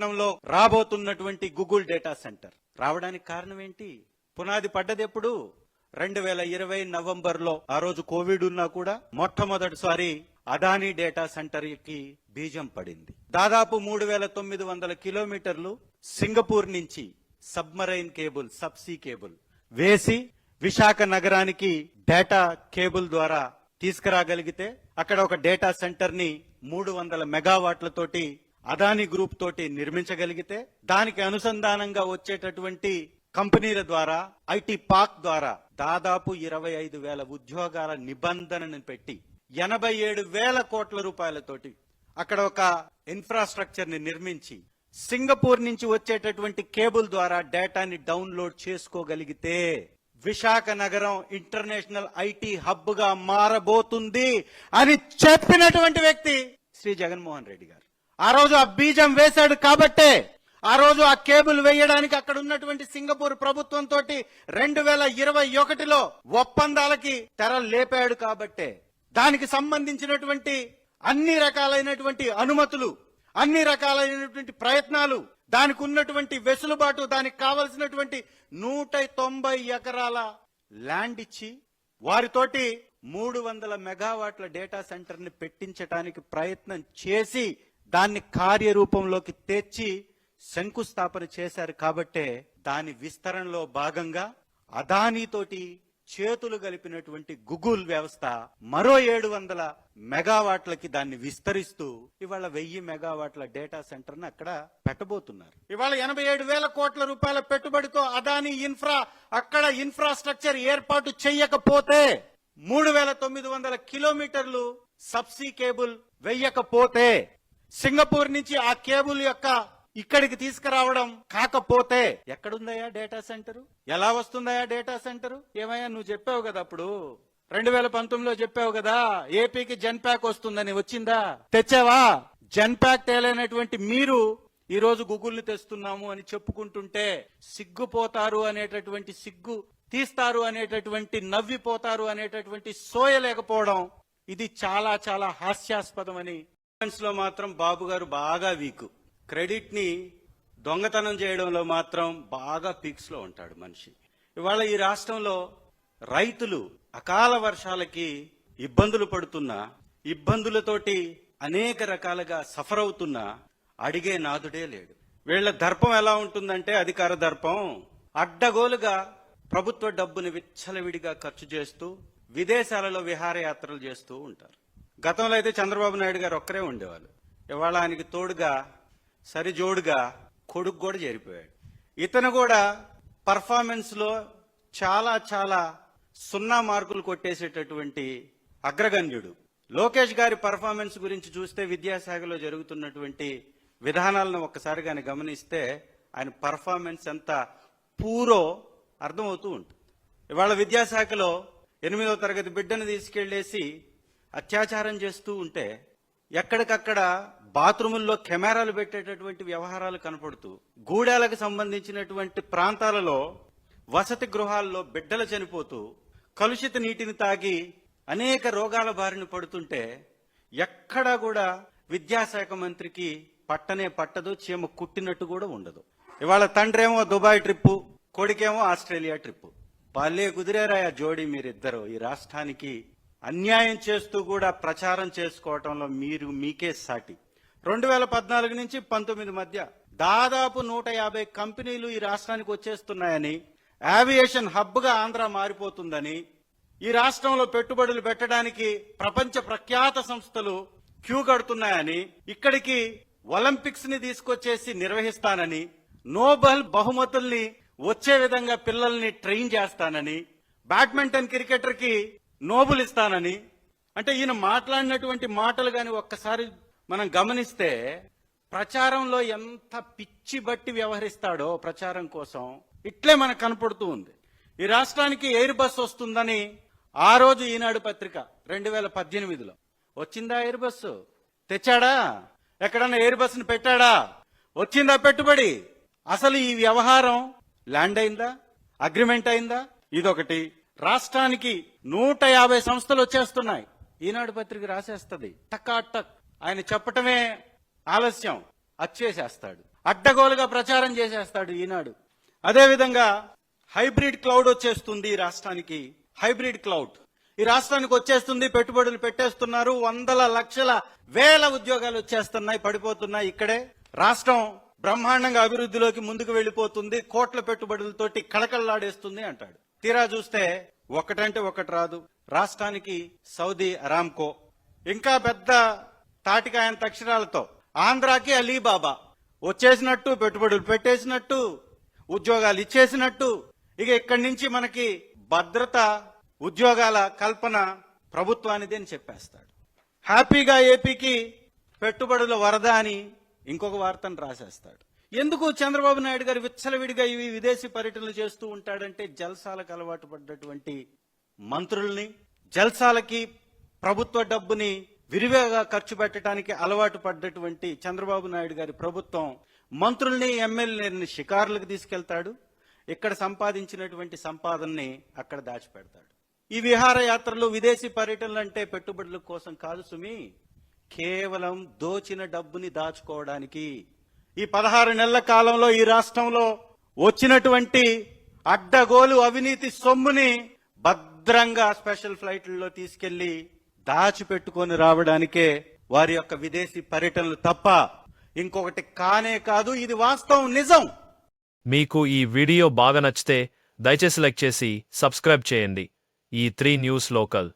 విశాఖపట్నంలో రాబోతున్నటువంటి Google data centre. రావడానికి కారణం ఏంటి? పునాది పడ్డది ఎప్పుడు రెండు వేల ఇరవై నవంబర్లో ఆ రోజు కోవిడ్ ఉన్నా కూడా మొట్టమొదటిసారి అదానీ డేటా సెంటర్కి బీజం పడింది. దాదాపు మూడు వేల తొమ్మిది వందల కిలోమీటర్లు సింగపూర్ నుంచి సబ్మరైన్ కేబుల్ సబ్సీ కేబుల్ వేసి విశాఖ నగరానికి డేటా కేబుల్ ద్వారా తీసుకురాగలిగితే అక్కడ ఒక డేటా సెంటర్ని మూడు వందల మెగావాట్లతోటి అదాని గ్రూప్ తోటి నిర్మించగలిగితే దానికి అనుసంధానంగా వచ్చేటటువంటి కంపెనీల ద్వారా ఐటీ పార్క్ ద్వారా దాదాపు ఇరవై ఐదు వేల ఉద్యోగాల నిబంధనను పెట్టి ఎనభై ఏడు వేల కోట్ల రూపాయలతోటి అక్కడ ఒక ఇన్ఫ్రాస్ట్రక్చర్ని నిర్మించి సింగపూర్ నుంచి వచ్చేటటువంటి కేబుల్ ద్వారా డేటాని డౌన్లోడ్ చేసుకోగలిగితే విశాఖ నగరం ఇంటర్నేషనల్ ఐటీ హబ్గా మారబోతుంది అని చెప్పినటువంటి వ్యక్తి శ్రీ జగన్మోహన్ రెడ్డి గారు. ఆ రోజు ఆ బీజం వేశాడు కాబట్టే ఆ రోజు ఆ కేబుల్ వేయడానికి అక్కడ ఉన్నటువంటి సింగపూర్ ప్రభుత్వం తోటి రెండు వేల ఇరవై ఒకటిలో ఒప్పందాలకి తెర లేపాడు కాబట్టే. దానికి సంబంధించినటువంటి అన్ని రకాలైనటువంటి అనుమతులు అన్ని రకాలైనటువంటి ప్రయత్నాలు దానికి ఉన్నటువంటి వెసులుబాటు దానికి కావలసినటువంటి నూట తొంభై ఎకరాల ల్యాండ్ ఇచ్చి వారితోటి మూడు వందల మెగావాట్ల డేటా సెంటర్ని పెట్టించడానికి ప్రయత్నం చేసి దాన్ని కార్యరూపంలోకి తెచ్చి శంకుస్థాపన చేశారు కాబట్టే దాని విస్తరణలో భాగంగా అదానీతోటి చేతులు గలిపినటువంటి గుగుల్ వ్యవస్థ మరో ఏడు వందల మెగావాట్లకి దాన్ని విస్తరిస్తూ ఇవాళ వెయ్యి మెగావాట్ల డేటా సెంటర్ని అక్కడ పెట్టబోతున్నారు. ఇవాళ ఎనభై ఏడు వేల కోట్ల రూపాయల పెట్టుబడితో అదాని ఇన్ఫ్రా అక్కడ ఇన్ఫ్రాస్ట్రక్చర్ ఏర్పాటు చేయకపోతే మూడు వేల తొమ్మిది వందల కిలోమీటర్లు సబ్సీ కేబుల్ వెయ్యకపోతే సింగపూర్ నుంచి ఆ కేబుల్ యొక్క ఇక్కడికి తీసుకురావడం కాకపోతే ఎక్కడుందయ్యా డేటా సెంటర్? ఎలా వస్తుందయ్యా డేటా సెంటర్? ఏమయ్యా నువ్వు చెప్పావు కదా అప్పుడు. రెండు వేల పంతొమ్మిదిలో చెప్పావు కదా ఏపీకి జన్ ప్యాక్ వస్తుందని వచ్చిందా? తెచ్చావా? జన్ ప్యాక్ తేలైనటువంటి మీరు ఈ రోజు గూగుల్ తెస్తున్నాము అని చెప్పుకుంటుంటే సిగ్గుపోతారు అనేటటువంటి సిగ్గు తీస్తారు అనేటటువంటి నవ్విపోతారు అనేటటువంటి సోయ లేకపోవడం ఇది చాలా చాలా హాస్యాస్పదమని లో మాత్రం బాబు గారు బాగా వీకు. క్రెడిట్ని దొంగతనం చేయడంలో మాత్రం బాగా పీక్స్లో ఉంటాడు మనిషి. ఇవాళ ఈ రాష్ట్రంలో రైతులు అకాల వర్షాలకి ఇబ్బందులు పడుతున్నా ఇబ్బందులతోటి అనేక రకాలుగా సఫర్ అవుతున్నా అడిగే నాదుడే లేడు. వీళ్ళ దర్పం ఎలా ఉంటుందంటే అధికార దర్పం. అడ్డగోలుగా ప్రభుత్వ డబ్బుని విచ్చలవిడిగా ఖర్చు చేస్తూ విదేశాలలో విహారయాత్రలు చేస్తూ ఉంటారు. గతంలో అయితే చంద్రబాబు నాయుడు గారు ఒక్కరే ఉండేవాళ్ళు. ఇవాళ ఆయనకి తోడుగా సరిజోడుగా కొడుకు కూడా చేరిపోయాడు. ఇతను కూడా పర్ఫార్మెన్స్లో చాలా చాలా సున్నా మార్కులు కొట్టేసేటటువంటి అగ్రగణ్యుడు. లోకేష్ గారి పర్ఫార్మెన్స్ గురించి చూస్తే విద్యాశాఖలో జరుగుతున్నటువంటి విధానాలను ఒక్కసారి కానీ గమనిస్తే ఆయన పర్ఫార్మెన్స్ ఎంత పూరో అర్థమవుతూ ఉంటుంది. ఇవాళ విద్యాశాఖలో ఎనిమిదవ తరగతి బిడ్డను తీసుకెళ్ళేసి అత్యాచారం చేస్తూ ఉంటే ఎక్కడికక్కడ బాత్రూముల్లో కెమెరాలు పెట్టేటటువంటి వ్యవహారాలు కనపడుతూ గూడాలకు సంబంధించినటువంటి ప్రాంతాలలో వసతి గృహాల్లో బిడ్డలు చనిపోతూ కలుషిత నీటిని తాగి అనేక రోగాల బారిన పడుతుంటే ఎక్కడా కూడా విద్యాశాఖ మంత్రికి పట్టనే పట్టదు చీమ కుట్టినట్టు కూడా ఉండదు. ఇవాళ తండ్రేమో దుబాయ్ ట్రిప్పు కొడుకేమో ఆస్ట్రేలియా ట్రిప్పు. భలే కుదిరేరాయా జోడీ మీరిద్దరు ఈ రాష్ట్రానికి అన్యాయం చేస్తూ కూడా ప్రచారం చేసుకోవటంలో మీరు మీకే సాటి. రెండు వేల పద్నాలుగు నుంచి పంతొమ్మిది మధ్య దాదాపు నూట యాభై కంపెనీలు ఈ రాష్ట్రానికి వచ్చేస్తున్నాయని ఆవియేషన్ హబ్గా ఆంధ్ర మారిపోతుందని ఈ రాష్ట్రంలో పెట్టుబడులు పెట్టడానికి ప్రపంచ ప్రఖ్యాత సంస్థలు క్యూ కడుతున్నాయని ఇక్కడికి ఒలింపిక్స్ని తీసుకొచ్చేసి నిర్వహిస్తానని నోబెల్ బహుమతుల్ని వచ్చే విధంగా పిల్లల్ని ట్రైన్ చేస్తానని బ్యాడ్మింటన్ క్రికెటర్కి నోబుల్ ఇస్తానని అంటే ఈయన మాట్లాడినటువంటి మాటలు కానీ ఒక్కసారి మనం గమనిస్తే ప్రచారంలో ఎంత పిచ్చి బట్టి వ్యవహరిస్తాడో ప్రచారం కోసం ఇట్లే మనకు కనపడుతూ ఉంది. ఈ రాష్ట్రానికి ఎయిర్ బస్ వస్తుందని ఆ రోజు ఈనాడు పత్రిక రెండు వేల పద్దెనిమిదిలో. వచ్చిందా ఎయిర్ బస్సు? తెచ్చాడా? ఎక్కడన్నా ఎయిర్ బస్సును పెట్టాడా? వచ్చిందా పెట్టుబడి? అసలు ఈ వ్యవహారం ల్యాండ్ అయిందా? అగ్రిమెంట్ అయిందా? ఇదొకటి. రాష్ట్రానికి నూట యాభై సంస్థలు వచ్చేస్తున్నాయి. ఈనాడు పత్రిక రాసేస్తుంది. టక్ టక్. ఆయన చెప్పటమే ఆలస్యం. అచ్చేసేస్తాడు. అడ్డగోలుగా ప్రచారం చేసేస్తాడు ఈనాడు. అదేవిధంగా హైబ్రిడ్ క్లౌడ్ వచ్చేస్తుంది ఈ రాష్ట్రానికి. Hybrid cloud. ఈ రాష్ట్రానికి వచ్చేస్తుంది పెట్టుబడులు పెట్టేస్తున్నారు వందల లక్షల వేల ఉద్యోగాలు వచ్చేస్తున్నాయి పడిపోతున్నాయి ఇక్కడే. రాష్ట్రం బ్రహ్మాండంగా అభివృద్ధిలోకి ముందుకు వెళ్ళిపోతుంది కోట్ల పెట్టుబడులతోటి కళకళలాడేస్తుంది అంటాడు. తీరా చూస్తే ఒకటంటే ఒకటి రాదు. రాష్ట్రానికి సౌదీ అరామ్కో. ఇంకా పెద్ద తాటికాయంత అక్షరాలతో ఆంధ్రాకి అలీబాబా. వచ్చేసినట్టు పెట్టుబడులు పెట్టేసినట్టు ఉద్యోగాలు ఇచ్చేసినట్టు ఇక ఇక్కడి నుంచి మనకి భద్రత ఉద్యోగాల కల్పన ప్రభుత్వానిది అని చెప్పేస్తాడు. హ్యాపీగా ఏపీకి పెట్టుబడుల వరద అని ఇంకొక వార్తను రాసేస్తాడు. ఎందుకు చంద్రబాబు నాయుడు గారు విచ్చలవిడిగా ఇవి విదేశీ పర్యటనలు చేస్తూ ఉంటాడంటే జల్సాలకు అలవాటు పడ్డటువంటి మంత్రుల్ని జల్సాలకి ప్రభుత్వ డబ్బుని విరివిగా ఖర్చు పెట్టడానికి అలవాటు పడ్డటువంటి చంద్రబాబు నాయుడు గారి ప్రభుత్వం మంత్రుల్ని ఎమ్మెల్యేలని షికారులకు తీసుకెళ్తాడు. ఇక్కడ సంపాదించినటువంటి సంపాదనని అక్కడ దాచిపెడతాడు. ఈ విహారయాత్రలు విదేశీ పర్యటనలు అంటే పెట్టుబడుల కోసం కాదు సుమి కేవలం దోచిన డబ్బుని దాచుకోవడానికి ఈ పదహారు నెలల కాలంలో ఈ రాష్ట్రంలో వచ్చినటువంటి అడ్డగోలు అవినీతి సొమ్ముని భద్రంగా స్పెషల్ ఫ్లైట్లలో తీసుకెళ్ళి దాచిపెట్టుకొని రావడానికే వారి యొక్క విదేశీ పర్యటనలు తప్ప ఇంకొకటి కానే కాదు ఇది వాస్తవం నిజం. మీకు ఈ వీడియో బాగా నచ్చితే దయచేసి లైక్ చేసి సబ్స్క్రైబ్ చేయండి. ఈ త్రీ న్యూస్ లోకల్.